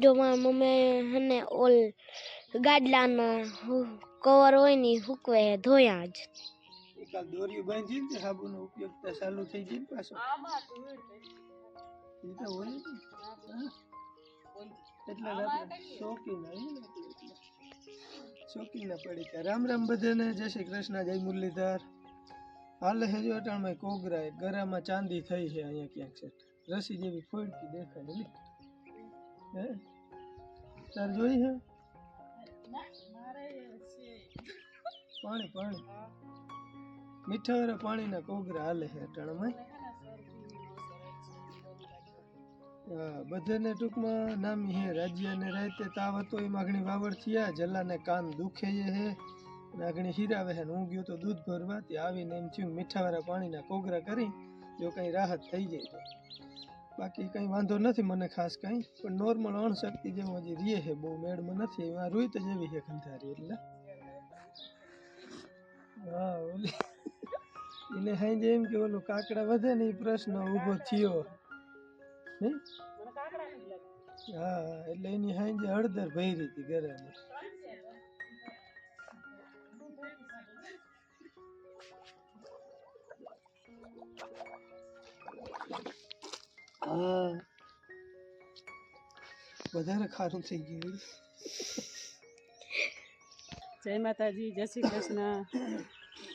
જો મારા મમ્મી હને ઓલ ગાડલાના કવર હોય ને હુકવે ધોયા જ. એકાદ દોરી બાંધી સાબુનો ઉપયોગ તો ચાલુ થઈ જાય પાછો. એ તો હોય. એટલે. શોખીનના પડીકા રામ રામ બધાને, જય શ્રી કૃષ્ણ, જય મુરલીધર. હાલ હેજો અટાણમાં કોગરા ગરામાં ચાંદી થઈ છે અહીંયા ક્યાંક છે. રસી જેવી ફોડકી દેખાય હે? તાર જોઈ છે? પાણી પાણી. મીઠા પાણીના કોગરા હાલે છે અટાણામાં. હા બધાને ટૂંકમાં નામી હે રાજ્યને રાતે તાવ હતો એમાં ઘણી વાવડ થયા જલ્લાને કાન દુખે હે નાગણી હીરા હીરાવે છે હું ગયો તો દૂધ ભરવા ત્યાં આવીને એમ થયું મીઠાવાળા પાણીના કોગરા કરી જો કંઈ રાહત થઈ જાય તો. બાકી કંઈ વાંધો નથી મને ખાસ કંઈ, પણ નોર્મલ અણશક્તિ જેવું હજી રીએ છે, બહુ મેળમાં નથી. એમાં રૂઈ તો જેવી છે ખંધારી એટલે. હા ઓલી. એને હાઈ એમ કે ઓલું કાકડા વધે ને એ પ્રશ્ન ઊભો થયો. નહીં હા, એટલે એની હાંજે હળદર ભરી હતી ઘરેની હા. વધારે ખારું થઈ ગયું જય માતાજી જય શ્રી કૃષ્ણ.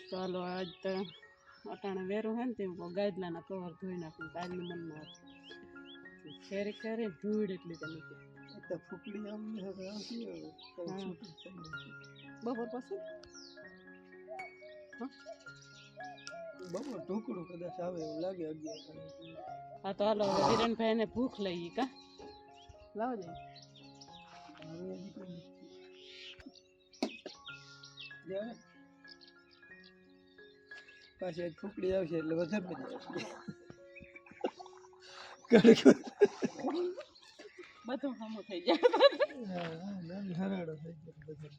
ચાલો આજ તો અટાણે વેરું હે ને તે ગાદલાના કવર ધોઈ નાખું કાલનું મનમાં. ખેરી ખેરી ધૂળ એટલી તમે. બપોર પછી? બહુ ટુકડું કદાચ આવે એવું લાગે અગિયાર. હા તો હાલો હિરણભાઈ ને ભૂખ લઈ કા લાવો દે. પાછી ફૂકડી આવશે એટલે વધારે મજા આવશે બધું હમું થઈ જાય હરાડો થઈ જાય બધો.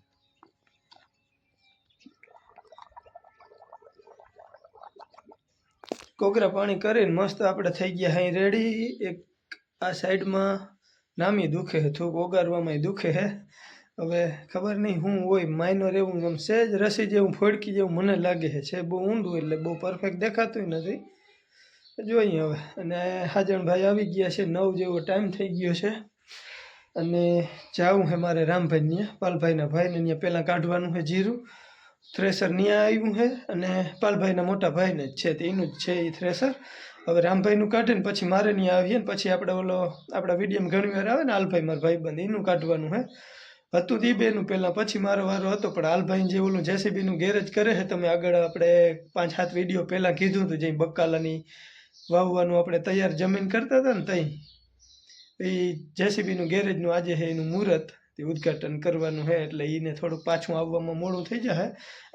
કોગરા પાણી કરીને મસ્ત આપણે થઈ ગયા હાઈ રેડી એક આ સાઈડમાં નામી દુખે છે થોડુંક ઓગારવામાં દુખે છે હવે ખબર નહીં શું હોય માઇનર એવું આમ સહેજ રસી જેવું, ફોડકી જેવું મને લાગે છે બહુ ઊંડું એટલે બહુ પરફેક્ટ દેખાતું નથી. જોઈએ હવે, અને હાજણભાઈ આવી ગયા છે, નવ જેવો ટાઈમ થઈ ગયો છે. અને જાવું છે મારે રામભાઈને પાલભાઈના ભાઈને ત્યાં પહેલાં કાઢવાનું છે જીરું. થ્રેસર ત્યાં આવ્યું છે અને પાલભાઈના મોટા ભાઈને જ છે તે એનું જ છે એ થ્રેસર હવે રામભાઈનું કાઢે ને પછી મારે ત્યાં આવીએ ને પછી આપણે ઓલો આપણા વિડીયમ ઘણી વાર આવે ને હાલભાઈ મારા ભાઈબંધ, એનું કાઢવાનું છે હતું તે બેનું પહેલાં પછી મારો વારો હતો, પણ હાલભાઈ જે ઓલું જેસીબીનું ગેરેજ કરે છે તમે આગળ આપણે પાંચ સાત વીડિયો પહેલાં કીધું હતું જે બકાલાની વાવવાનું આપણે તૈયાર જમીન કરતા હતા ને તઈ. એ જેસીબીનું ગેરેજનું આજે છે એનું મુહૂર્ત. તે ઉદ્ઘાટન કરવાનું છે એટલે એને થોડુંક પાછું આવવામાં મોડું થઈ જશે.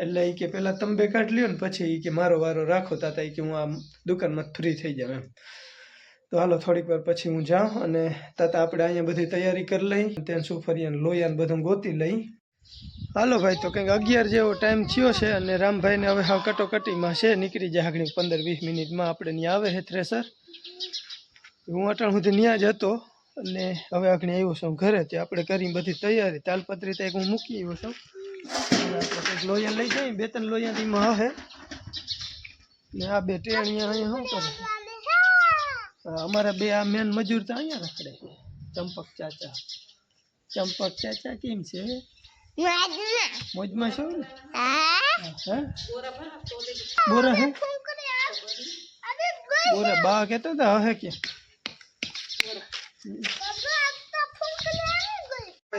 એટલે એ કે પહેલાં તંબે કાઢ લ્યો ને પછી એ કે મારો વારો રાખો, તાતા એ કે હું આમ દુકાનમાં ફ્રી થઈ જાઉં એમ. તો હાલો, થોડીક વાર પછી હું જાઉં અને તાતા આપણે અહીંયા બધી તૈયારી કરી લઈ. ત્યાં સુફરિયાને લોયાને બધું ગોતી લઈ. હાલો ભાઈ, તો કંઈક અગિયાર જેવો ટાઈમ થયો છે અને રામભાઈને હવે હાવ કટોકટીમાં છે. નીકળી જાય આગળ પંદર વીસ મિનિટમાં. આપણે ત્યાં આવે છે થ્રેસર હું અટાણ સુધી ત્યાં જ હતો. અને હવે આપણે આવ્યો છું ઘરે, તે આપણે કરી બધી તૈયારી, તાલપત્રી તો એક હું મૂકી આવ્યો છું. લોયા લઈ જાય બે ત્રણ લોયા તેમાં હે ને આ બે ટેણીયા અહીંયા શું કરે? અમારા બે આ મેન મજૂર તો અહીંયા રખડે ચંપક ચાચા. ચંપક ચાચા કેમ છે? મોજમાં શું બોરા હે? બોરા બા કહેતા હતા હે કે? ભાઈ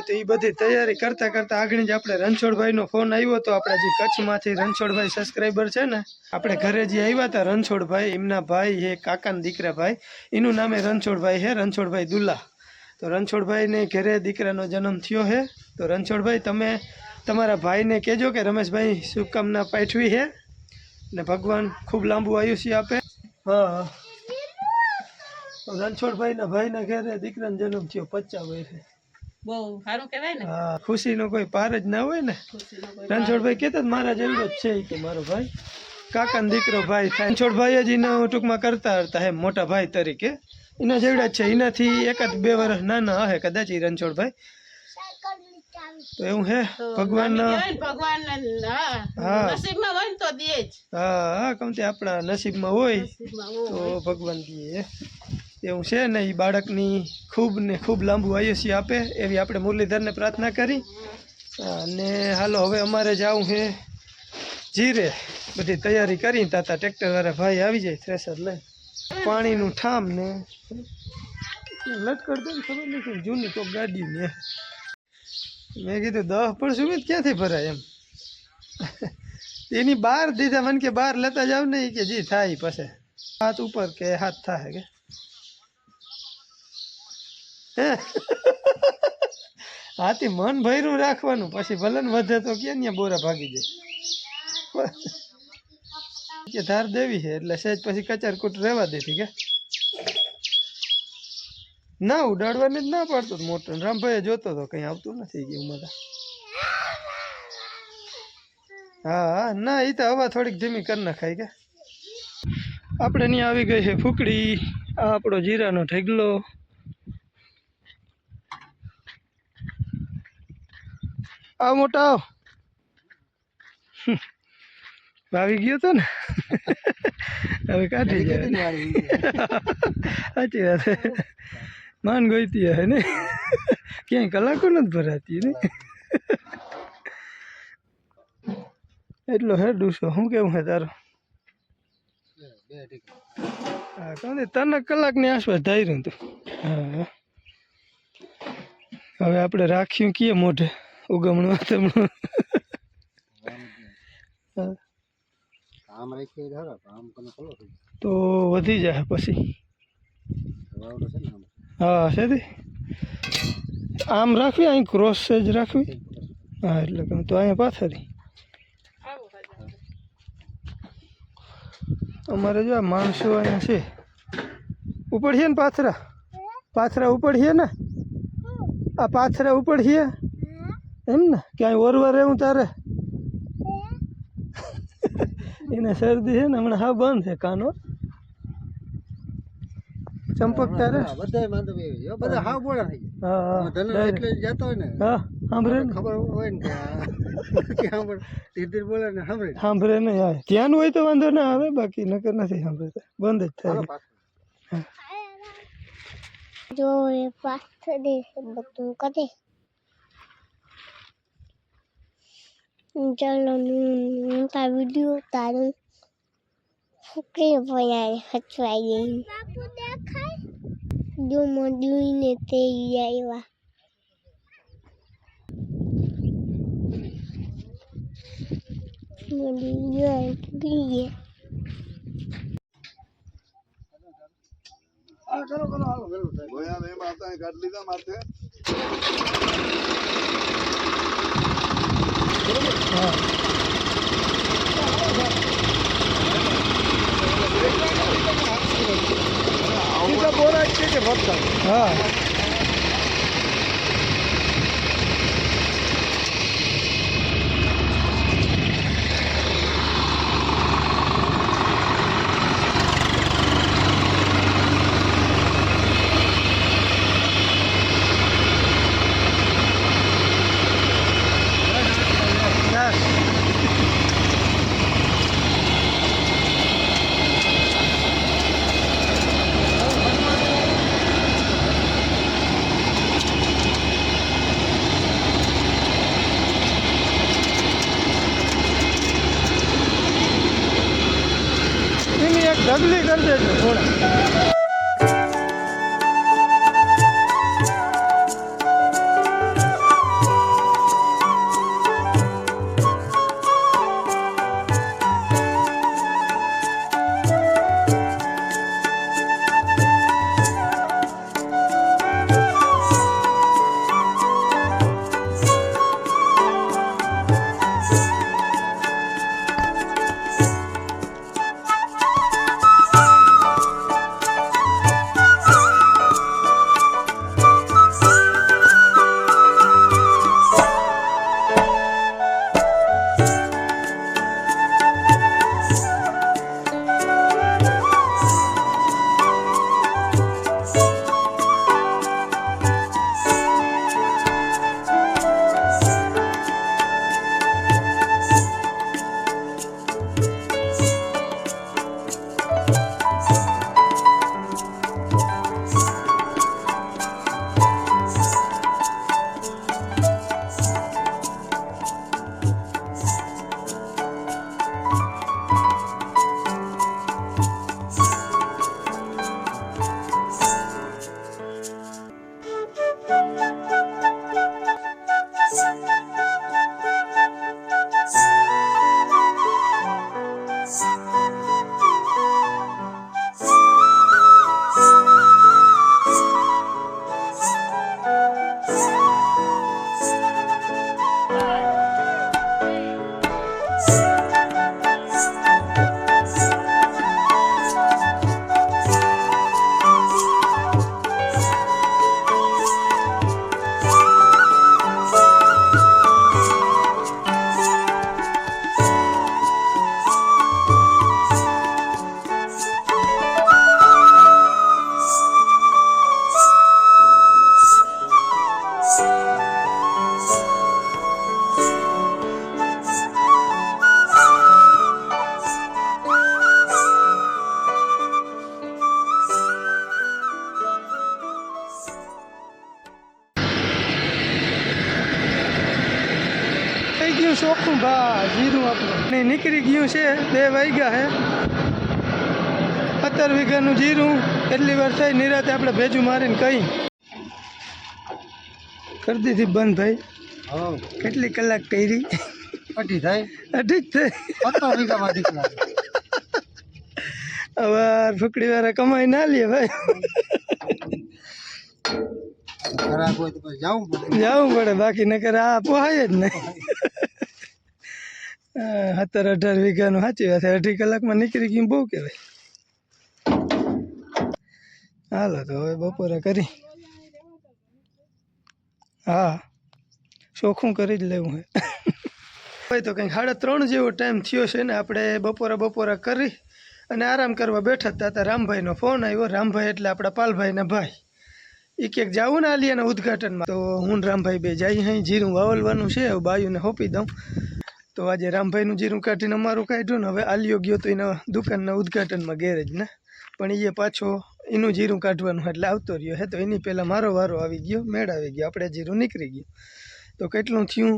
તો એ બધી તૈયારી કરતા કરતા આગળ જ આપણે રણછોડભાઈનો ફોન આવ્યો તો આપણા જે કચ્છમાંથી રણછોડભાઈ સબસ્ક્રાઈબર છે ને, આપણે ઘરે જે આવ્યા હતા રણછોડભાઈ, એમના ભાઈ હે કાકાના દીકરા ભાઈ, એનું નામે રણછોડભાઈ હે રણછોડભાઈ દુલ્લા. તો રણછોડભાઈને ઘરે દીકરાનો જન્મ થયો છે. તો રણછોડભાઈ, તમે તમારા ભાઈને કહેજો કે રમેશભાઈ શુભકામના પાઠવી છે ને ભગવાન ખૂબ લાંબુ આયુષ્ય આપે. હા હા. રણછોડભાઈના ભાઈના ઘેરે દીકરાનો જન્મ થયો પચાસ વર્ષે. બહુ સારું કહેવાય ને. હા ખુશીનો કોઈ પાર જ ના હોય ને. રણછોડભાઈ કહેતા હતા, મારા જેવો જ છે કે મારો ભાઈ. કાકાનો દીકરો ભાઈ રણછોડભાઈ જ એના ટૂંકમાં કરતા હતા હે મોટા ભાઈ તરીકે. એના જેવડા જ છે. એનાથી એકાદ બે વર્ષ નાના હશે કદાચ એ રણછોડભાઈ. તો એવું હે? ભગવાન ભગવાન હા. નસીબમાં હોય તો દે જ. હા હા કમતે આપણા નસીબમાં હોય. નસીબમાં હોય. તો ભગવાન દે એવું છે ને એ બાળકની ખૂબ ને ખૂબ લાંબુ આયુષ્ય આપે એવી આપણે મુરલીધરને પ્રાર્થના કરી. અને હાલો, હવે અમારે જવું છે જીરે. બધી તૈયારી કરી, તાતા ટ્રેક્ટરવાળા ભાઈ આવી જાય, થ્રેસર લઈ. પાણીનું ઠામ ને લટકડ તો ખબર નથી જૂની કોક ગાડી ને. મેં કીધું, દહ પણ સુમિત ક્યાંથી ભરાય એમ? એની બહાર દીધા, મને કે બહાર લેતા જાવ ને કે, જી, થાય પછી. હાથ ઉપર કે હાથ થાય કે? હાથી મન ભૈરું રાખવાનું. પછી ભલન વધે તો ક્યાં ત્યાં બોરા ભાગી જાય. કે ધાર દેવી છે, એટલે સહેજ પછી કચાર કૂટ રહેવા દેતી કે ના, ઉડાડવાની જ ના પાડતો. મોટો રામભાઈ જોતો તો કઈ આવતું નથી કે ઉમર હા હા, ના એ તો હવા થોડીક ધીમી કરી નખાય કે. આપણે ત્યાં આવી ગઈ છે ફૂકડી. આ આપણો જીરાનો ઢગલો. આવ મોટા આવ. આવી ગયો તો ને? હવે કાઢી જાય. સાચી વાત માન ગોઈતી હે ને? ક્યાંય કલાકો નથી ભરાતી ને? એટલો હે ડૂસો. શું કેવું હે તારો? હા કહું ત્રણ કલાકની આસપાસ ધાર્યું તું હા. હવે આપણે રાખ્યું કીએ મોઢે? ઉગમણું થઈ તો વધી જાય પછી. છે હા છે તે. આમ રાખવી અહીં ક્રોસ જ રાખવી. હા એટલે તો અહીંયા પાથરી અમારે જો આ માણસો અહીંયા છે. ઉપડીએ ને પાથરા? પાથરા ઉપડીએ ને? આ પાથરા ઉપડીએ એમ ને? ક્યાંય ઓરવા રહેવું તારે? એને શરદી છે ને હમણાં હા બંધ છે કાનો. ચંપક તારે? હા, બધાય માંદો એવી બધા હા બોળા થઈ હા ગયા હા ધન એટલે જતો હોય ને. હા સાંભળે ને. ખબર હોય ને કે આ ધીરે ધીરે બોલે ને સાંભળે. સાંભળે ને આવે. ધ્યાન હોય તો વાંધો ના આવે બાકી નકર નથી સાંભળતા. બંધ જ થાય. પાછું. જો પાથરી બધું. કરે ચાલો તા વીડિયો તારું ફૂકરી પડ્યા હચવાઈ ગઈ બાપુ દેખાય? જો મોડુને તે આવ્યા ગયો ફૂકી ગયા હા ચલો ચલો હાલો વેલું થાય સીધા બોરા છે કે વખત હા. એની એક ઢગલી કરી દેજો થોડા ગયું ચોખ્ખું ભા જીરું આપણું. નીકળી ગયું છે. બે વાગ્યા હે. સત્તર વીઘાનું જીરું. એટલી વાર થઈ નિરાતે આપણે ભેજું મારીને કહી કરી દીધી બંધ ભાઈ. કેટલી કલાક કરી અઢી થાય. અઢી જ થાય હવે ફૂકડી વાળા કમાઈ ના લે ભાઈ. જવું પડે. બાકી નકર આ પોહાય જ નહીં. સત્તર અઢાર વીઘાનું સાચી વાત અઢી કલાકમાં નીકળી ગયું બહુ કહેવાય. હાલો, તો હવે બપોરે કરી. હા, ચોખ્ખું કરી જ લેવું હે તો કંઈક સાડા ત્રણ જેવો ટાઈમ થયો છે ને, આપણે બપોરા બપોરા કરી અને આરામ કરવા બેઠા હતા ત્યાં રામભાઈનો ફોન આવ્યો. રામભાઈ એટલે આપણા પાલભાઈના ભાઈ. એ ક્યાંક જાવું ને આલિયાના ઉદ્ઘાટનમાં. તો હું રામભાઈ બે જઈ અહીં જીરું વાવલવાનું છે. બાયુને હોપી દઉં. તો આજે રામભાઈનું જીરું કાઢીને અમારું કાઢ્યું ને હવે આલિયો ગયો તો એના દુકાનના ઉદ્ઘાટનમાં ગેરેજના પણ એ પાછો એનું જીરું કાઢવાનું એટલે આવતો રહ્યો હે, તો એની પહેલાં મારો વારો આવી ગયો મેળાવી ગયો, આપણે જીરું નીકળી ગયું. તો કેટલું થયું?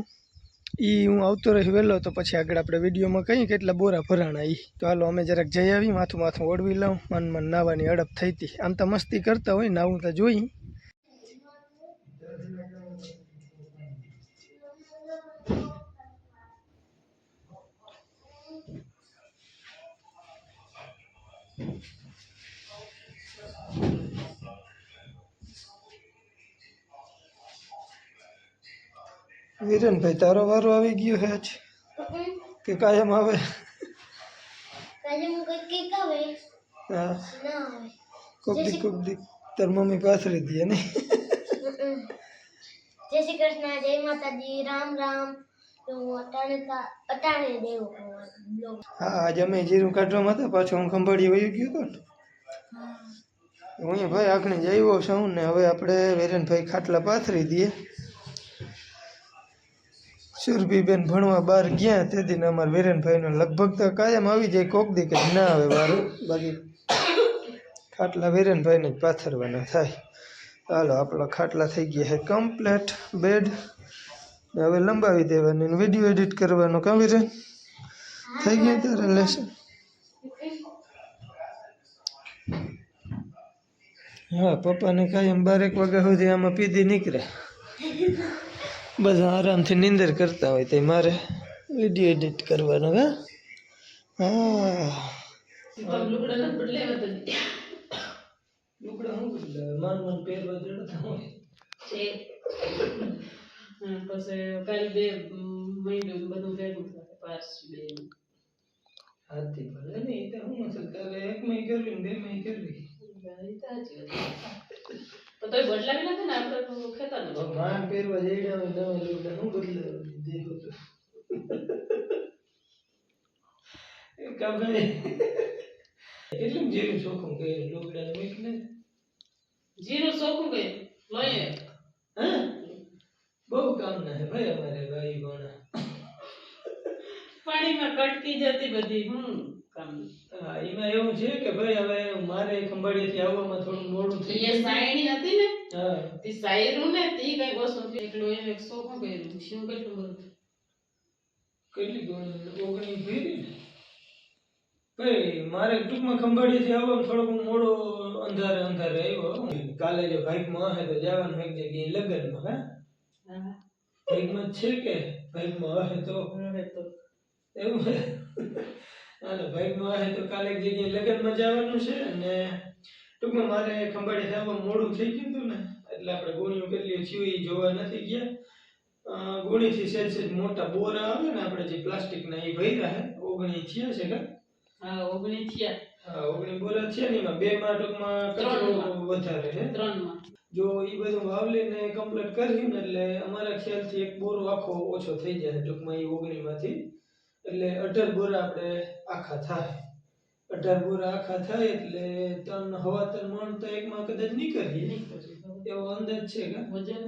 એ હું આવતો રહ્યો વહેલો, તો પછી આગળ આપણે વિડીયોમાં કહીએ કેટલા બોરા ભરાણા એ તો હાલો, અમે જરાક જઈ આવી માથું માથું ઓળવી લઉં, મન મન નાવાની અડપ થઈ હતી. આમ તો મસ્તી કરતા હોય નાવું તો જોઈ. વિરેનભાઈ તારો વારો આવી ગયો હે આજ? કે કાયમ આવે? કાલે હું કંઈક કંઈક આવે? હા. ના આવે. કોક દી કોક દી તાર મમ્મી પાથરી દે ને. જય શ્રી કૃષ્ણ જય માતાજી રામ રામ. તો હું અટાણે અટાણે દેવો બ્લોગ. હા આજે અમે જીરું કાઢવામાં હતા પાછો હું ખંભાળી વહી ગયો હતો ને. હું. ભાઈ આખણી જ આવ્યો છું ને હવે આપણે વિરેનભાઈ ખાટલા પાથરી દઈએ. સુરભીબેન ભણવા બહાર ગયા તેથી અમારા વેરનભાઈનો લગભગ તો કાયમ આવી જાય કોક દી કે ના આવે વારું. બાકી ખાટલા વિરેનભાઈને જ પાથરવાના થાય. હાલો આપણા ખાટલા થઈ ગયા છે કમ્પ્લેટ બેડ હવે લંબાવી દેવાની ને વીડિયો એડિટ કરવાનો કાં વિરેન થઈ ગયું તારે લેસન હા પપ્પાને કાયમ બારેક વાગ્યા સુધી આમાં પીધી નીકળે. બધા આરામથી નિંદર કરતા હોય તે મારે વીડિયો એડિટ કરવાનો હા? હા. બદલાવે? માન માન પહેરવા જડતા હોય. હમ, પછી કાલે બે મહિનું બધું ભેગું થાય પાસ બે હાથી ભલે ને એ તો હું અસર તારે એક માં કરવી ને બે માં કરવી તો તોય બદલાવી નાખે ને આપણે તો ખેતર માન પહેરવા જઈડા હોય નવા લુગડા શું બદલાવે દેખો તો એ કાબરે કેટલું જેવું ચોખ્ખું કર્યું લુગડા મેં ને જીરું ચોખ્ખું કે લોહીએ હા બહુ કામ ના હે ભાઈ અમારે ભાઈ ભણા પાણીમાં કટકી જતી બધી હમ કામ. હા એમાં એવું છે કે ભાઈ હવે મારે ખંભાળિયાથી આવવામાં થોડું મોડું થઈ ગયું સાયણી હતી ને? હા. તે સાયરું ને તે કઈ એકલું એમ એક ચોખ્ખું કર્યું શું બધું કેટલી ગણી? ઓગણી ફેરી ભાઈ મારે ટૂંકમાં ખંભાળિયાથી આવવામાં થોડોક મોડો અંધારે અંધારે આવ્યો. કાલે જો બાઇકમાં હે તો જવાનું એક જગ્યાએ લગ્નમાં હા? જ છે કે બાઇકમાં હે તો? એવું છે હાલો બાઇકમાં હે તો કાલે જગ્યાએ લગ્નમાં જવાનું છે અને ટૂંકમાં મારે ખંભાળી થવામાં મોડું થઈ ગયું હતું ને એટલે આપણે ગોળીઓ કેટલી થયું એ જોવા નથી ગયા. અ, ગુણીથી સહેજ સહેજ મોટા બોરા આવે ને આપણે જે પ્લાસ્ટિકના એ ભર્યા હે ઓગણી થયા છે કે હા ઓગણી થયા. હા ઓગણી બોરા થયા ને એમાં બે માં ટૂંકમાં કચરો વધારે છે ત્રણમાં. જો એ બધું વાવલીને કમ્પ્લીટ કર્યું ને એટલે અમારા ખ્યાલથી એક બોરો આખો ઓછો થઈ જાય ટૂંકમાં એ ઓગણીમાંથી. એટલે અઢાર બોરા આપણે આખા થાય. અઢાર બોરા આખા થાય એટલે ત્રણ હવા ત્રણ મણ તો એકમાં કદાચ નીકળીએ. એવો અંદાજ છે કે? વજન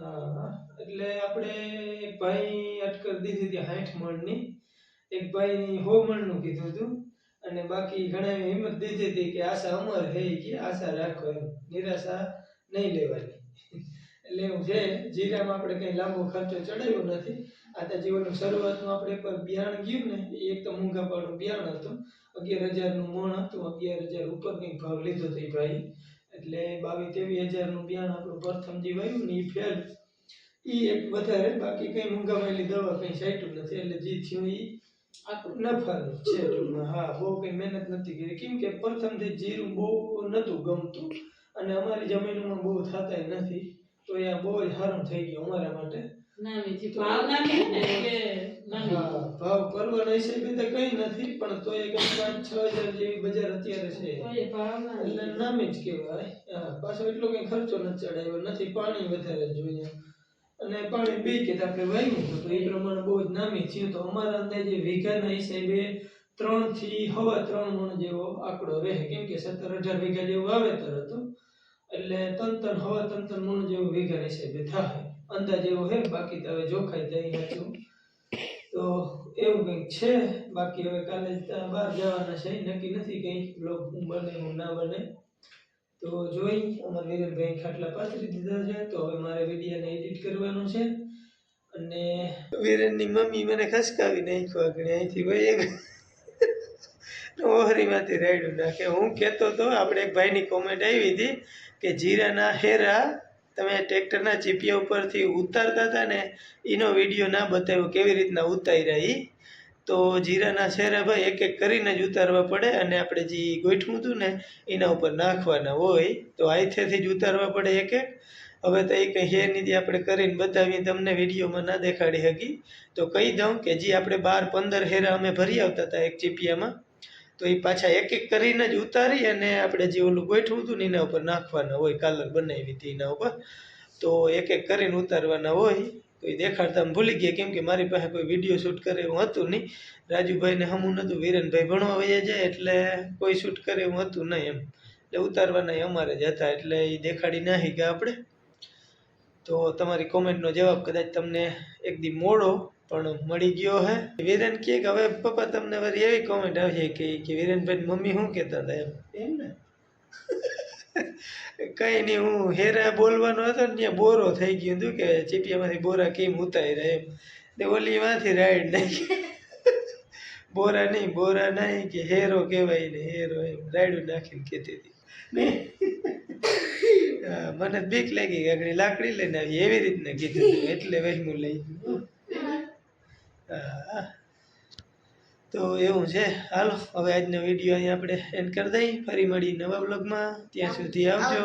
હા. એટલે આપણે એક ભાઈ અટકર દીધી હતી સાઠ મણની. એક ભાઈ હો મણનું કીધું હતું. અને બાકી ઘણા હિંમત દીધી હતી કે આશા અમર હે કે આશા રાખો એમ. નિરાશા નહીં લેવાની. એટલે એવું છે, જીરામાં આપણે કંઈ લાંબો ખર્ચો ચડાવ્યો નથી. આ તો જીવનનું શરૂઆતમાં આપણે એકવાર બિયારણ ગયું ને એક તો મૂંઘાપાડું બિયારણ હતું. અગિયાર હજારનું મોણ હતું, અગિયાર હજાર ઉપર કંઈક ભાવ લીધો હતો ભાઈ. એટલે બાવીસ ત્રેવીસ હજારનું બિયારણ આપણું પ્રથમ જે વાયું ને એ ફેલ. એ એક વધારે, બાકી કંઈ મૂંઘામાં દવા કંઈ સાઈટું નથી. એટલે જે થયું એ આટલું નફાનું છે હા, બહુ કંઈ મહેનત નથી કરી. કેમ કે પ્રથમથી જીરું બહુ નહોતું ગમતું અને અમારી જમીનમાં બહુ થતા નથી તો એ બહુ જ હરમ થઈ ગયું અમારા માટે. ભાવ કંઈ નથી પણ તો એ પાંચ છ હજાર જેવી બજાર અત્યારે છે. એટલે નામે જ કહેવાય. પાછો એટલો કંઈ ખર્ચો નથી ચડાવ્યો નથી પાણી વધારે જોઈએ. અને પાણી બે કે આપણે વાવ્યું તો એ પ્રમાણે બહુ જ નામી થયું તો અમારા અંદાજે વીઘાના હિસાબે ત્રણથી હવા ત્રણ મણ જેવો આંકડો રહે. કેમ કે સત્તર અઢાર વીઘા જેવું વાવેતર હતું. એટલે ત્રણ હવા તંતન મણ જેવું છે હિસાબે થાય અંદાજ એવો હે, બાકી તો હવે જોખાઈ થઈ નાખ્યું તો. એવું કંઈક છે, બાકી હવે કાલે બહાર જવાના છે, નક્કી નથી કંઈ. બ્લોગ બને હું ના બને. તો જોઈ, અમારા વિરેનભાઈ ખાટલા પાથરી દીધા છે, તો હવે મારે વિડીયોને એડિટ કરવાનું છે. અને વિરેનની મમ્મી મને ખસકાવી નાખ્યો આગળ, અહીંથી ભાઈ ઓહરીમાંથી રાયડું નાખે. હું કહેતો હતો આપણે એક ભાઈની કોમેન્ટ આવી હતી. કે જીરાના હેરા તમે ટ્રેક્ટરના ચીપિયા ઉપરથી ઉતારતા હતા ને, એનો વીડિયો ના બતાવ્યો કેવી રીતના ઉતાર્યા એ તો જીરાના શેરા ભાઈ એક એક કરીને જ ઉતારવા પડે અને આપણે જે ગોઠવું હતું ને, એના ઉપર નાખવાના હોય તો આઈથેથી જ ઉતારવા પડે એક એક. હવે તો એ કંઈ હે નીતિ આપણે કરીને બતાવીએ તમને વિડીયોમાં ના દેખાડી શકી તો કહી દઉં કે જે આપણે બાર પંદર હેરા અમે ભરી આવતા હતા એક ચીપિયામાં તો એ પાછા એક એક કરીને જ ઉતારી અને આપણે જે ઓલું ગોઠવું હતું ને એના ઉપર નાખવાના હોય, કાલર બનાવી હતી એના ઉપર. તો એક એક કરીને ઉતારવાના હોય તો એ દેખાડતા ભૂલી ગયા, કેમ કે મારી પાસે કોઈ વીડિયો શૂટ કરે એવું હતું નહીં. રાજુભાઈને હમું નહોતું વિરેનભાઈ ભણવા વયા જાય એટલે કોઈ શૂટ કરે એવું હતું નહીં એમ. એટલે ઉતારવાના અમારે જ હતા, એટલે એ દેખાડી નાખી ગયા આપણે. તો તમારી કોમેન્ટનો જવાબ કદાચ તમને એકદી મોડો પણ મળી ગયો હે. વિરેન કે હવે પપ્પા તમને વળી એવી કોમેન્ટ આવશે કે કે વિરેનભાઈ મમ્મી શું કહેતા હતા એમ? એમ ને? કઈ નહીં હું હેરા બોલવાનો હતો ને ત્યાં બોરો થઈ ગયું. હતું કે ચીપિયામાંથી બોરા કેમ ઉતારી એમ? તે ઓલી માંથી રાઈડ નાખી. બોરા નહીં બોરા નહીં કે હેરો કહેવાય ને હેરો એમ. રાયડું નાખીને કહેતી હતી. મને બીક લાગી કે લાકડી લઈને આવી. એવી રીતના કીધું. એટલે વહેમું લઈ ગયું. તો એવું છે. હાલો, હવે આજનો વીડિયો અહીંયા આપણે એન્ડ કરી દઈએ. ફરી મળી નવા બ્લોગમાં ત્યાં સુધી આવજો.